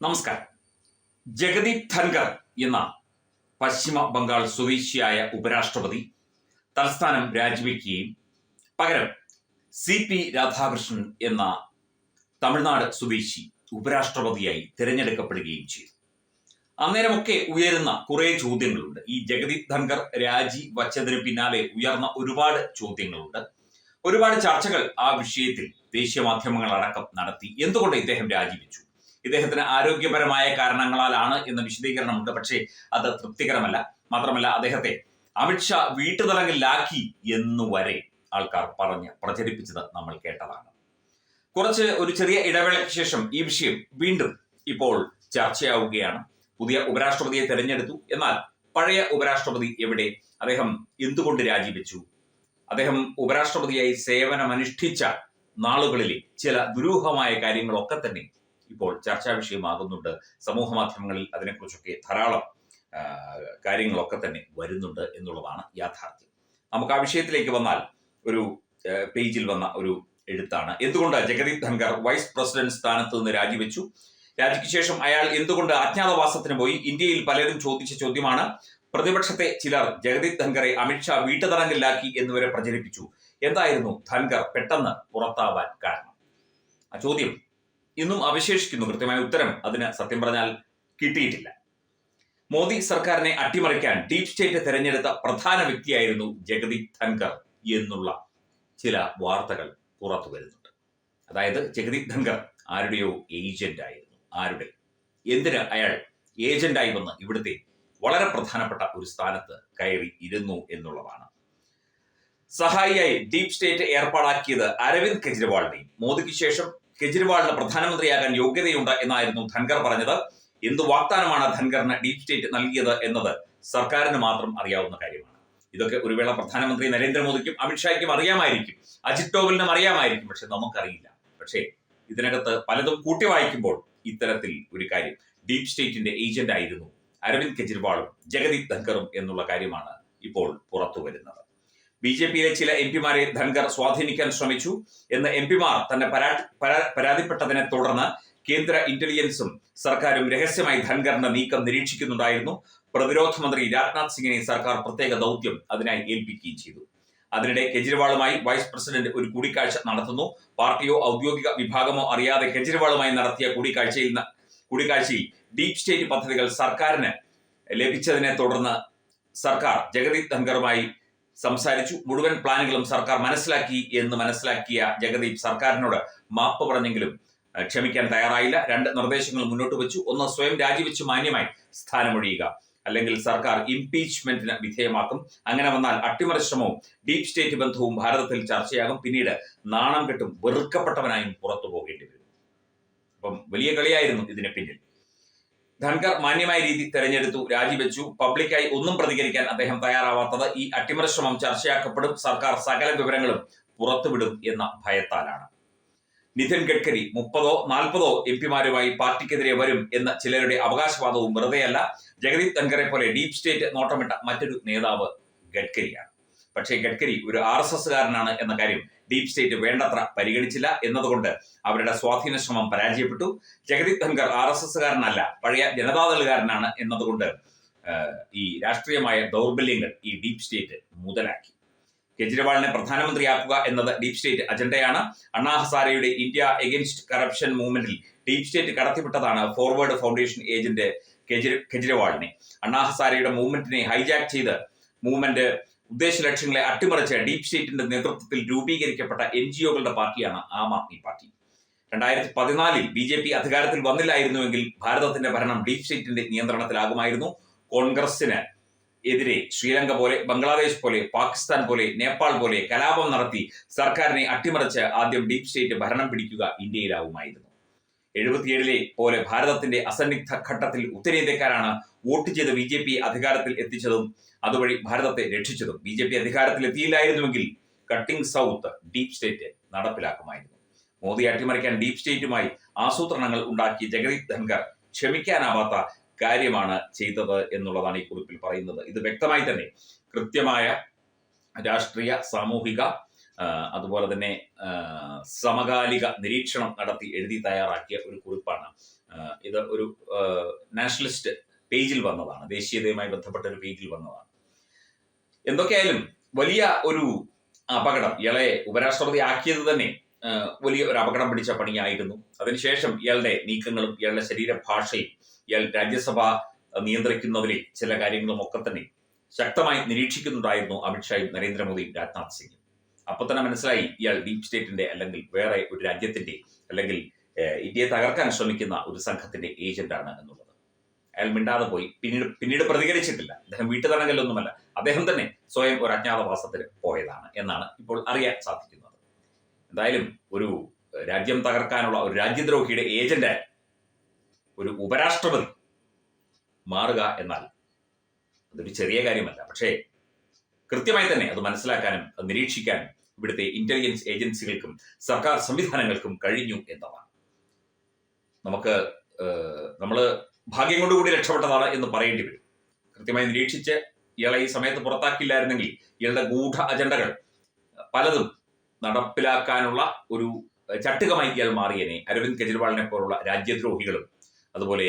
നമസ്കാരം. ജഗദീപ് ധൻകർ എന്ന പശ്ചിമ ബംഗാൾ സ്വദേശിയായ ഉപരാഷ്ട്രപതി തലസ്ഥാനം രാജിവെക്കുകയും പകരം സി പി രാധാകൃഷ്ണൻ എന്ന തമിഴ്നാട് സ്വദേശി ഉപരാഷ്ട്രപതിയായി തിരഞ്ഞെടുക്കപ്പെടുകയും ചെയ്തു. അന്നേരമൊക്കെ ഉയരുന്ന കുറെ ചോദ്യങ്ങളുണ്ട്. ഈ ജഗദീപ് ധൻഖർ രാജി വച്ചതിന് പിന്നാലെ ഉയർന്ന ഒരുപാട് ചോദ്യങ്ങളുണ്ട്. ഒരുപാട് ചർച്ചകൾ ആ വിഷയത്തിൽ ദേശീയ മാധ്യമങ്ങൾ അടക്കം നടത്തി. എന്തുകൊണ്ട് ഇദ്ദേഹം രാജിവെച്ചു? ഇദ്ദേഹത്തിന് ആരോഗ്യപരമായ കാരണങ്ങളാലാണ് എന്ന വിശദീകരണമുണ്ട് പക്ഷേ അത് തൃപ്തികരമല്ല. മാത്രമല്ല അദ്ദേഹത്തെ അമിത്ഷാ വീട്ടുതലകളിലാക്കി എന്നു വരെ ആൾക്കാർ പറഞ്ഞ് പ്രചരിപ്പിച്ചത് നമ്മൾ കേട്ടതാണ്. കുറച്ച് ഒരു ചെറിയ ഇടവേളയ്ക്ക് ശേഷം ഈ വിഷയം വീണ്ടും ഇപ്പോൾ ചർച്ചയാവുകയാണ്. പുതിയ ഉപരാഷ്ട്രപതിയെ തെരഞ്ഞെടുത്തു. എന്നാൽ പഴയ ഉപരാഷ്ട്രപതി എവിടെ? അദ്ദേഹം എന്തുകൊണ്ട് രാജിവെച്ചു? അദ്ദേഹം ഉപരാഷ്ട്രപതിയായി സേവനമനുഷ്ഠിച്ച നാളുകളിലെ ചില ദുരൂഹമായ കാര്യങ്ങളൊക്കെ തന്നെ ഇപ്പോൾ ചർച്ചാ വിഷയമാകുന്നുണ്ട്. സമൂഹ മാധ്യമങ്ങളിൽ അതിനെക്കുറിച്ചൊക്കെ ധാരാളം കാര്യങ്ങളൊക്കെ തന്നെ വരുന്നുണ്ട് എന്നുള്ളതാണ് യാഥാർത്ഥ്യം. നമുക്ക് ആ വിഷയത്തിലേക്ക് വന്നാൽ ഒരു പേജിൽ വന്ന ഒരു എഴുത്താണ്. എന്തുകൊണ്ട് ജഗദീപ് ധൻകർ വൈസ് പ്രസിഡന്റ് സ്ഥാനത്ത് നിന്ന് രാജിവെച്ചു? രാജിക്ക് ശേഷം അയാൾ എന്തുകൊണ്ട് അജ്ഞാതവാസത്തിന് പോയി? ഇന്ത്യയിൽ പലരും ചോദിച്ച ചോദ്യമാണ് പ്രതിപക്ഷത്തെ ചിലർ ജഗദീപ് ധൻകറെ അമിത്ഷാ വീട്ടുതടങ്കലിലാക്കി എന്നുവരെ പ്രചരിപ്പിച്ചു. എന്തായിരുന്നു ധൻകർ പെട്ടെന്ന് പുറത്താവാൻ കാരണം? ആ ചോദ്യം ഇന്നും അവശേഷിക്കുന്നു കൃത്യമായ ഉത്തരം അതിന് സത്യം പറഞ്ഞാൽ കിട്ടിയിട്ടില്ല. മോദി സർക്കാരിനെ അട്ടിമറിക്കാൻ ഡീപ് സ്റ്റേറ്റ് തെരഞ്ഞെടുത്ത പ്രധാന വ്യക്തിയായിരുന്നു ജഗദീപ് ധൻകർ എന്നുള്ള ചില വാർത്തകൾ പുറത്തു വരുന്നുണ്ട്. അതായത് ജഗദീപ് ധൻകർ ആരുടെയോ ഏജന്റ് ആയിരുന്നു. ആരുടെ? എന്തിന് അയാൾ ഏജന്റായി വന്ന് ഇവിടുത്തെ വളരെ പ്രധാനപ്പെട്ട ഒരു സ്ഥാനത്ത് കയറി ഇരുന്നു എന്നുള്ളതാണ്. സഹായിയായി ഡീപ് സ്റ്റേറ്റ് ഏർപ്പാടാക്കിയത് അരവിന്ദ് കെജ്രിവാളിനെയും മോദിക്ക് ശേഷം കെജ്രിവാളിന് പ്രധാനമന്ത്രിയാകാൻ യോഗ്യതയുണ്ട് എന്നായിരുന്നു ധൻഖർ പറഞ്ഞത്. എന്ത് വാഗ്ദാനമാണ് ധൻഖറിന് ഡീപ് സ്റ്റേറ്റ് നൽകിയത് എന്നത് സർക്കാരിന് മാത്രം അറിയാവുന്ന കാര്യമാണ്. ഇതൊക്കെ ഒരു വേള പ്രധാനമന്ത്രി നരേന്ദ്രമോദിക്കും അമിത്ഷായ്ക്കും അറിയാമായിരിക്കും. അജിത് ഡോവലിനും അറിയാമായിരിക്കും പക്ഷെ നമുക്കറിയില്ല. പക്ഷേ ഇതിനകത്ത് പലതും കൂട്ടി വായിക്കുമ്പോൾ ഇത്തരത്തിൽ ഒരു കാര്യം. ഡീപ് സ്റ്റേറ്റിന്റെ ഏജന്റ് ആയിരുന്നു അരവിന്ദ് കെജ്രിവാളും ജഗദീപ് ധൻഖറും എന്നുള്ള കാര്യമാണ് ഇപ്പോൾ പുറത്തു വരുന്നത്. ബി ജെ പിയിലെ ചില എം പിമാരെ ധൻകർ സ്വാധീനിക്കാൻ ശ്രമിച്ചു എന്ന് എം പിമാർ തന്നെ പരാ- പരാ- പരാതിപ്പെട്ടതിനെ തുടർന്ന് കേന്ദ്ര ഇന്റലിജൻസും സർക്കാരും രഹസ്യമായി ധൻകറിന്റെ നീക്കം നിരീക്ഷിക്കുന്നുണ്ടായിരുന്നു. പ്രതിരോധ മന്ത്രി രാജ്നാഥ് സിംഗിനെ സർക്കാർ പ്രത്യേക ദൗത്യം അതിനായി ഏൽപ്പിക്കുകയും ചെയ്തു. അതിനിടെ കെജ്രിവാളുമായി വൈസ് പ്രസിഡന്റ് ഒരു കൂടിക്കാഴ്ച നടത്തുന്നു. പാർട്ടിയോ ഔദ്യോഗിക വിഭാഗമോ അറിയാതെ കെജ്രിവാളുമായി നടത്തിയ കൂടിക്കാഴ്ചയിൽ കൂടിക്കാഴ്ചയിൽ ഡീപ് സ്റ്റേറ്റ് പദ്ധതികൾ സർക്കാരിന് ലഭിച്ചതിനെ തുടർന്ന് സർക്കാർ ജഗദീപ് ധൻകറുമായി സംസാരിച്ചു. മുഴുവൻ പ്ലാനുകളും സർക്കാർ മനസ്സിലാക്കി എന്ന് മനസ്സിലാക്കിയ ജഗദീപ് സർക്കാരിനോട് മാപ്പ് പറഞ്ഞെങ്കിലും ക്ഷമിക്കാൻ തയ്യാറായില്ല. രണ്ട് നിർദ്ദേശങ്ങൾ മുന്നോട്ട് വെച്ചു. ഒന്ന് സ്വയം രാജിവെച്ച് മാന്യമായി സ്ഥാനമൊഴിയുക. അല്ലെങ്കിൽ സർക്കാർ ഇംപീച്ച്മെന്റിന് വിധേയമാക്കും. അങ്ങനെ വന്നാൽ അട്ടിമറി ശ്രമവും ഡീപ് സ്റ്റേറ്റ് ബന്ധവും ഭാരതത്തിൽ ചർച്ചയാകും. പിന്നീട് നാണം കെട്ടും വെറുക്കപ്പെട്ടവനായും പുറത്തു പോകേണ്ടി വരും. അപ്പം വലിയ കളിയായിരുന്നു ഇതിന് പിന്നിൽ. ധൻകർ മാന്യമായ രീതി തെരഞ്ഞെടുത്തു രാജിവെച്ചു. പബ്ലിക്കായി ഒന്നും പ്രതികരിക്കാൻ അദ്ദേഹം തയ്യാറാവാത്തത് ഈ അട്ടിമറി ശ്രമം ചർച്ചയാക്കപ്പെടും. സർക്കാർ സകല വിവരങ്ങളും പുറത്തുവിടും എന്ന ഭയത്താലാണ്. നിതിൻ ഗഡ്കരി മുപ്പതോ നാൽപ്പതോ എം പിമാരുമായി പാർട്ടിക്കെതിരെ വരും എന്ന ചിലരുടെ അവകാശവാദവും വെറുതെയല്ല. ജഗദീപ് ധൻകറെ പോലെ ഡീപ് സ്റ്റേറ്റ് നോട്ടമിട്ട മറ്റൊരു നേതാവ് ഗഡ്കരിയാണ്. പക്ഷേ ഗഡ്കരി ഒരു ആർ എസ് എസ്സുകാരനാണ് എന്ന കാര്യം ഡീപ് സ്റ്റേറ്റ് വേണ്ടത്ര പരിഗണിച്ചില്ല എന്നതുകൊണ്ട് അവരുടെ സ്വാധീന ശ്രമം പരാജയപ്പെട്ടു. ജഗദീപ് ധൻകർ ആർ എസ് എസ്സുകാരനല്ല പഴയ ജനതാദളുകാരനാണ് എന്നതുകൊണ്ട് ഈ രാഷ്ട്രീയമായ ദൗർബല്യങ്ങൾ ഈ ഡീപ് സ്റ്റേറ്റ് മുതലാക്കി. കെജ്രിവാളിനെ പ്രധാനമന്ത്രിയാക്കുക എന്നത് ഡീപ് സ്റ്റേറ്റ് അജണ്ടയാണ്. അണ്ണാ ഹസാരയുടെ ഇന്ത്യ എഗൻസ്റ്റ് കറപ്ഷൻ മൂവ്മെന്റിൽ ഡീപ് സ്റ്റേറ്റ് കടത്തിവിട്ടതാണ് ഫോർവേഡ് ഫൗണ്ടേഷൻ ഏജന്റ് കെജ്രി- കെജ്രിവാളിനെ. അണ്ണാ ഹസാരയുടെ മൂവ്മെന്റിനെ ഹൈജാക്ക് ചെയ്ത് മൂവ്മെന്റ് ഉദ്ദേശ ലക്ഷ്യങ്ങളെ അട്ടിമറിച്ച ഡീപ് സ്റ്റേറ്റിന്റെ നേതൃത്വത്തിൽ രൂപീകരിക്കപ്പെട്ട എൻ ജി ഒകളുടെ പാർട്ടിയാണ് ആം ആദ്മി പാർട്ടി. രണ്ടായിരത്തി പതിനാലിൽ ബി ജെ പി അധികാരത്തിൽ വന്നില്ലായിരുന്നുവെങ്കിൽ ഭാരതത്തിന്റെ ഭരണം ഡീപ് സ്റ്റേറ്റിന്റെ നിയന്ത്രണത്തിലാകുമായിരുന്നു. കോൺഗ്രസിന് എതിരെ ശ്രീലങ്ക പോലെ ബംഗ്ലാദേശ് പോലെ പാകിസ്ഥാൻ പോലെ നേപ്പാൾ പോലെ കലാപം നടത്തി സർക്കാരിനെ അട്ടിമറിച്ച് ആദ്യം ഡീപ് സ്റ്റേറ്റ് ഭരണം പിടിക്കുക ഇന്ത്യയിലാവുമായിരുന്നു. എഴുപത്തിയേഴിലെ പോലെ ഭാരതത്തിന്റെ അസന്നിഗ്ധ ഘട്ടത്തിൽ ഉത്തരേന്ത്യക്കാരാണ് വോട്ട് ചെയ്ത് ബി ജെ പി അധികാരത്തിൽ എത്തിച്ചതും അതുവഴി ഭാരതത്തെ രക്ഷിച്ചതും. ബി ജെ പി അധികാരത്തിൽ എത്തിയില്ലായിരുന്നുവെങ്കിൽ കട്ടിംഗ് സൗത്ത് ഡീപ് സ്റ്റേറ്റ് നടപ്പിലാക്കുമായിരുന്നു. മോദി അട്ടിമറിക്കാൻ ഡീപ് സ്റ്റേറ്റുമായി ആസൂത്രണങ്ങൾ ഉണ്ടാക്കിയ ജഗദീപ് ധൻകർ ക്ഷമിക്കാനാവാത്ത കാര്യമാണ് ചെയ്തത് എന്നുള്ളതാണ് ഈ കുറിപ്പിൽ പറയുന്നത്. ഇത് വ്യക്തമായി തന്നെ കൃത്യമായ രാഷ്ട്രീയ സാമൂഹിക അതുപോലെ തന്നെ സമകാലിക നിരീക്ഷണം നടത്തി എഴുതി തയ്യാറാക്കിയ ഒരു കുറിപ്പാണ്. ഇത് ഒരു നാഷണലിസ്റ്റ് പേജിൽ വന്നതാണ്. ദേശീയതയുമായി ബന്ധപ്പെട്ട ഒരു പേജിൽ വന്നതാണ്. എന്തൊക്കെയായാലും വലിയ ഒരു അപകടം ഇയാളെ ഉപരാഷ്ട്രപതി ആക്കിയത് തന്നെ വലിയ ഒരു അപകടം പിടിച്ച പണിയായിരുന്നു. അതിനുശേഷം ഇയാളുടെ നീക്കങ്ങളും ഇയാളുടെ ശരീരഭാഷയും ഇയാൾ രാജ്യസഭ നിയന്ത്രിക്കുന്നതിലെ ചില കാര്യങ്ങളും ഒക്കെ തന്നെ ശക്തമായി നിരീക്ഷിക്കുന്നുണ്ടായിരുന്നു അമിത്ഷായും നരേന്ദ്രമോദിയും രാജ്നാഥ് സിംഗും. അപ്പൊ തന്നെ മനസ്സിലായി ഇയാൾ ഡീപ് സ്റ്റേറ്റിന്റെ അല്ലെങ്കിൽ വേറെ ഒരു രാജ്യത്തിന്റെ അല്ലെങ്കിൽ ഇന്ത്യയെ തകർക്കാൻ ശ്രമിക്കുന്ന ഒരു സംഘത്തിന്റെ ഏജന്റാണ് എന്നുള്ളത്. അയാൾ മിണ്ടാതെ പോയി. പിന്നീട് പിന്നീട് പ്രതികരിച്ചിട്ടില്ല. അദ്ദേഹം വീട്ടുതടങ്കലൊന്നുമല്ല അദ്ദേഹം തന്നെ സ്വയം ഒരു അജ്ഞാതവാസത്തിന് പോയതാണ് എന്നാണ് ഇപ്പോൾ അറിയാൻ സാധിക്കുന്നത്. എന്തായാലും ഒരു രാജ്യം തകർക്കാനുള്ള ഒരു രാജ്യദ്രോഹിയുടെ ഏജന്റ് ഒരു ഉപരാഷ്ട്രപതി മാറുക എന്നാൽ അതൊരു ചെറിയ കാര്യമല്ല. പക്ഷേ കൃത്യമായി തന്നെ അത് മനസ്സിലാക്കാനും അത് നിരീക്ഷിക്കാനും ഇവിടുത്തെ ഇന്റലിജൻസ് ഏജൻസികൾക്കും സർക്കാർ സംവിധാനങ്ങൾക്കും കഴിഞ്ഞു എന്നതാണ്. നമുക്ക് നമ്മൾ ഭാഗ്യം കൊണ്ടുകൂടി രക്ഷപ്പെട്ടതാണ് എന്ന് പറയേണ്ടി വരും. കൃത്യമായി നിരീക്ഷിച്ച് ഇയാളെ ഈ സമയത്ത് പുറത്താക്കിയില്ലായിരുന്നെങ്കിൽ ഇയാളുടെ ഗൂഢ അജണ്ടകൾ പലതും നടപ്പിലാക്കാനുള്ള ഒരു ചട്ടുകമായി ഇയാൾ മാറിയനെ. അരവിന്ദ് കെജ്രിവാളിനെ പോലുള്ള രാജ്യദ്രോഹികളും അതുപോലെ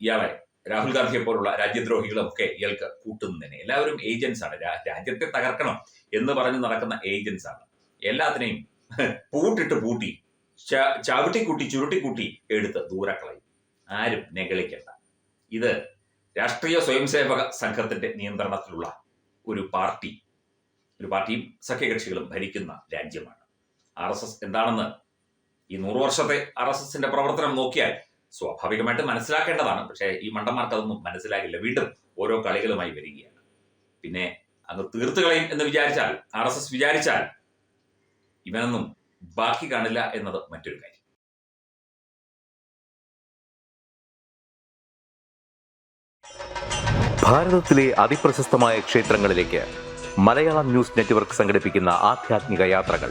ഇയാളെ രാഹുൽ ഗാന്ധിയെ പോലുള്ള രാജ്യദ്രോഹികളും ഒക്കെ ഇയാൾക്ക് തന്നെ. എല്ലാവരും ഏജൻസ് ആണ്. രാജ്യത്തെ തകർക്കണം എന്ന് പറഞ്ഞ് നടക്കുന്ന ഏജൻസ് ആണ്. എല്ലാത്തിനെയും പൂട്ടിട്ട് പൂട്ടി ചവിട്ടിക്കൂട്ടി ചുരുട്ടിക്കൂട്ടി എടുത്ത് ദൂരക്കളയും. ആരും നെഗളിക്കണ്ട ഇത് രാഷ്ട്രീയ സ്വയംസേവക സംഘത്തിന്റെ നിയന്ത്രണത്തിലുള്ള ഒരു പാർട്ടി. ഒരു പാർട്ടിയും സഖ്യകക്ഷികളും ഭരിക്കുന്ന രാജ്യമാണ്. ആർ എസ് എസ് എന്താണെന്ന് ഈ നൂറു വർഷത്തെ ആർ എസ് എസിന്റെ പ്രവർത്തനം നോക്കിയാൽ സ്വാഭാവികമായിട്ട് മനസ്സിലാക്കേണ്ടതാണ്. പക്ഷേ ഈ മണ്ടന്മാർക്ക് അതൊന്നും മനസ്സിലാകില്ല വീണ്ടും ഓരോ കളികളുമായി വരികയാണ്. പിന്നെ അങ്ങ് തീർത്തു കളയും എന്ന് വിചാരിച്ചാൽ ആർ എസ് എസ് വിചാരിച്ചാൽ ഇവനൊന്നും ബാക്കി കാണില്ല എന്നത് മറ്റൊരു കാര്യം. ഭാരതത്തിലെ അതിപ്രശസ്തമായ ക്ഷേത്രങ്ങളിലേക്ക് മലയാളം ന്യൂസ് നെറ്റ്വർക്ക് സംഘടിപ്പിക്കുന്ന ആധ്യാത്മിക യാത്രകൾ.